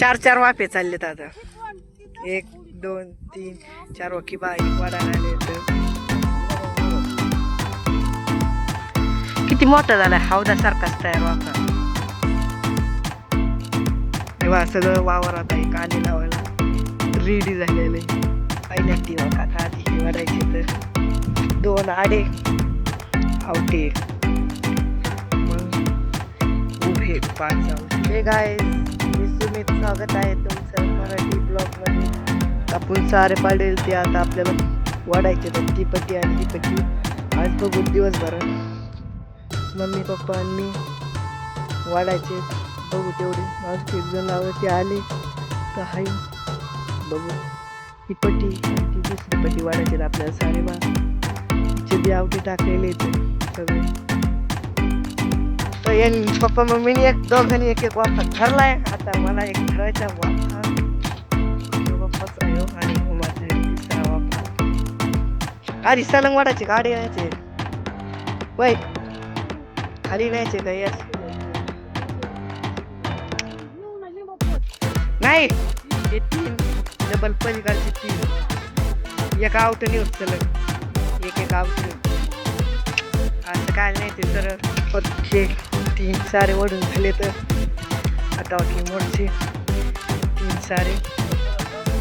चार चार वाफे चाललेत आता. एक दोन तीन चार वाकी बाई आले तर किती मोठा झाला हौदा सारखाच तयार वाफा. तेव्हा सगळं वावरात आहे कांदे लावायला. रेडी झालेलं. आहे पहिल्या ती वाका आधी वाढायचे तर. दोन आडे आवटे. मग उभे पाच आवटे गाय मी स्वागत आहे तुमचं मराठी ब्लॉगमध्ये. आपण सारे पाडेल ते आता आपल्याला वाढायचे तर ती पट्टी आणि ती पट्टी आज बघू दिवसभर. मम्मी पप्पा आणि मी वाढायचे बघू तेवढे. आज खूप जण ते आले. तर हाय. बघू. ही पट्टी ती दुसरी पट्टी वाढायची आपल्याला. सारे बा. तिचे आवटे टाकलेले आहेत सगळे. तर यांनी पप्पा मम्मीने एक दोघांनी एक एक वाफा ठरलाय. आता मला एक ठरवायचा वाफा आहे आणि एक तिसरा वाफा गाडी सलंग वाटायची गाडी यायचे वय. खाली न्यायचे का याच नाही. हे तीन. डबल पलीकडचे तीन. एक आवट नाही होत सलग. एक एक आवट असं काय नाही ते सर पक्षे तीन सारे ओढून झाले तर. आता की मोठे तीन सारे.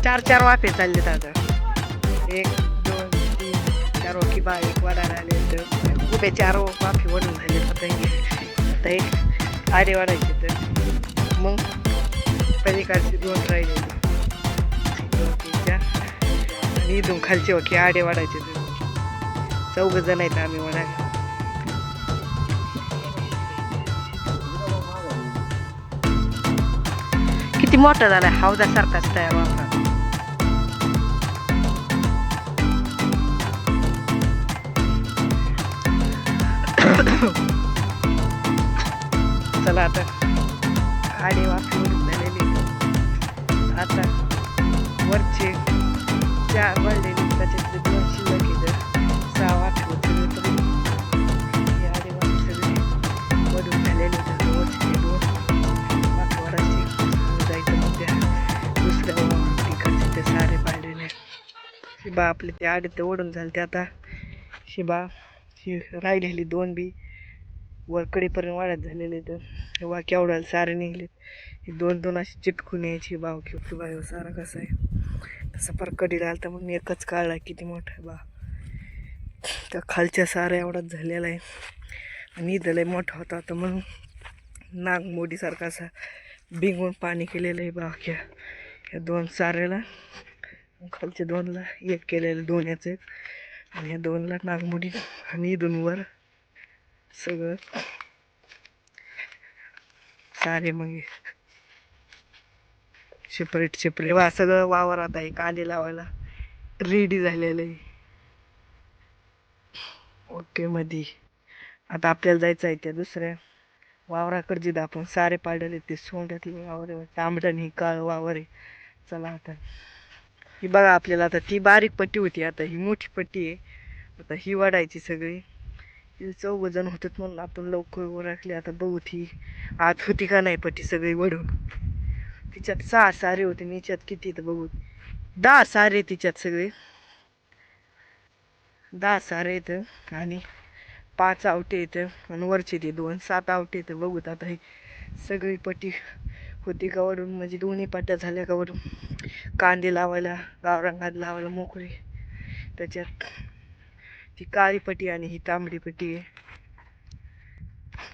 चार चार वाफे चाललेत आता. एक दोन तीन चार वाकी बा एक वाढायला आले तर. उभे चार वाफे ओढून झाले आता आता एक आडे वाढायचे तर. मग पलीकडचे दोन राहिले. दोन तीन चार. आणि इथून खालचे वाकी आडे वाढायचे तर. चौघ जण आहेत आम्ही वाढायला मोठा झाला हौदा सारखाच तयार होता चला आता. आडे वाफे झालेली. आता वरचे चार वाढलेली त्याच्यातले शिबा आपले ते आडे ते ओढून झाले ते आता. शिबा ही राहिलेली दोन बी. वरकडेपर्यंत वाढत झालेले तर. वा केवढ्याला सारे निघले. हे दोन दोन असे चिटकून यायची. बाव की बाय सारा कसा आहे. तसा पर कडी आला तर मग एकच काढला किती मोठा आहे बा. त्या खालच्या सारा एवढाच झालेला आहे. आणि इथं लय मोठा होता तर मग मोडीसारखा असा बिंगून पाणी केलेलं आहे बाक्या या दोन साऱ्याला. खालच्या दोनला एक केलेलं दोन आणि या दोनला नागमोडी आणि इथून वर सगळं. सारे मग सेपरेट सेपरेट वा सगळं वावरात आहे कांदे लावायला रेडी झालेलं आहे. ओके मध्ये आता आपल्याला जायचं आहे त्या दुसऱ्या वावराकडे जिथं आपण सारे पाडले ते सोंड्यातले वावर आहे तांबडा ही काळ वावर आहे. चला आता. ही बघा आपल्याला आता ती बारीक पट्टी होती आता ही मोठी पट्टी आहे. आता ही वाढायची सगळी. हे वजन होतात म्हणून आपण लवकर ओळखली आता बघू ती आत होती का नाही पट्टी सगळी वडून तिच्यात सहा सारे होते आणि हिच्यात किती तर बघू. दहा सारे तिच्यात सगळे. दहा सारे येतं आणि पाच आवटे येतं आणि वरचे ते दोन सात आवटे येतं बघूत आता ही सगळी पट्टी होती का म्हणजे दोन्ही पट्ट्या झाल्या का कांदे लावायला गावरंगात लावायला मोकळी. त्याच्यात ती काळी पट्टी आणि ही तांबडी पट्टी आहे.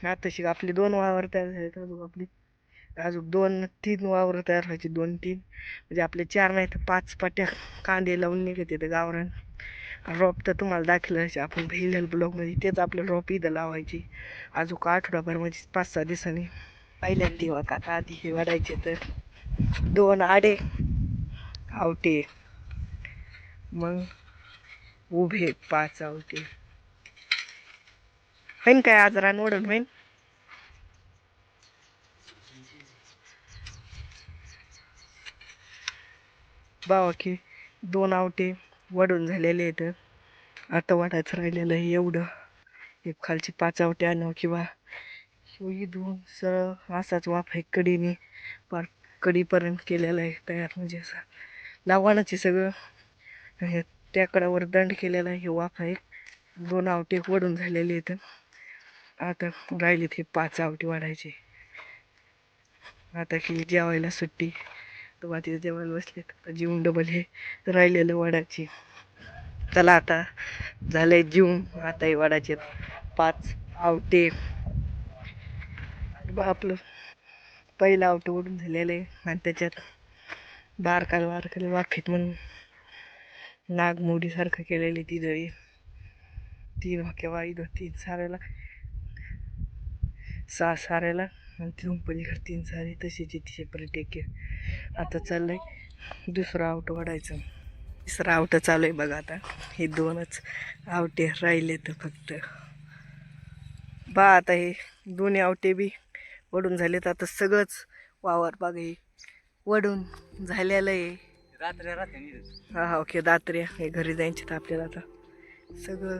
आताशी शिक आपले दोन वावर तयार झाले अजून आपली अजून दोन तीन वावर तयार व्हायचे दोन तीन. म्हणजे आपले चार नाही तर पाच पट्ट्या कांदे लावून निघत येते गावरान. रोप तर तुम्हाला दाखलं आपण भेलेल ब्लॉगमध्ये तेच आपलं रोप इथं लावायची. अजून आठवडाभर म्हणजे पाच सहा दिवसांनी. पहिल्यांदा दिवा काका आधी हे वाढायचे तर दोन आडे आवटे. मग उभे पाच आवटे. होईन काय आजारान ओढून होईन? बावा की दोन आवटे वडून झालेले आहेत. आता वाढायचं राहिलेलं आहे एवढं. एक खालची पाच आवटे आणू किंवा इथून सरळ असाच वाफ आहे कडीने पार कडीपर्यंत केलेला आहे तयार. म्हणजे असं लावणच आहे सगळं हे त्याकडावर दंड केलेला आहे. हे वाफ आहे दोन आवटे वडून झालेले आहेत. आता राहिलेत हे पाच आवटी वाढायचे. आता की जेवायला सुट्टी तर तिथे जेवायला बसलेत. आता जीवन डबल हे राहिलेलं वाढायचे. चला आता झालंय जीवन आताही वाढायचे पाच आवटे. आपलं पहिलं आवटं ओढून झालेलं आहे. आणि त्याच्यात बारकाल बारकाल वाफेत म्हणून नागमोडीसारखं केलेली ती दळी. तीन किंवा इथं तीन साऱ्याला. सहा साऱ्याला आणि तिथून पलीकडे तीन सारे. तशीची ती सेपरेट एक आहे. आता चाललंय दुसरं आवटं वाढायचं तिसरं आवटं चालू आहे बघा आता. हे दोनच आवटे राहिले तर फक्त. बा आता हे दोन्ही आवटे बी वडून झालेत. आता सगळंच वावर बघा हे वडून झालेलं आहे. रात्री रात्री हा हा ओके दात्रे हे घरी जायचे तर आपल्याला आता. सगळं.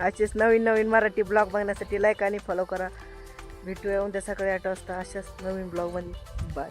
असेच नवीन नवीन मराठी ब्लॉग बघण्यासाठी लाईक आणि फॉलो करा. भेटूया उद्या सकाळी आठ वाजता अशाच नवीन ब्लॉगमध्ये. बाय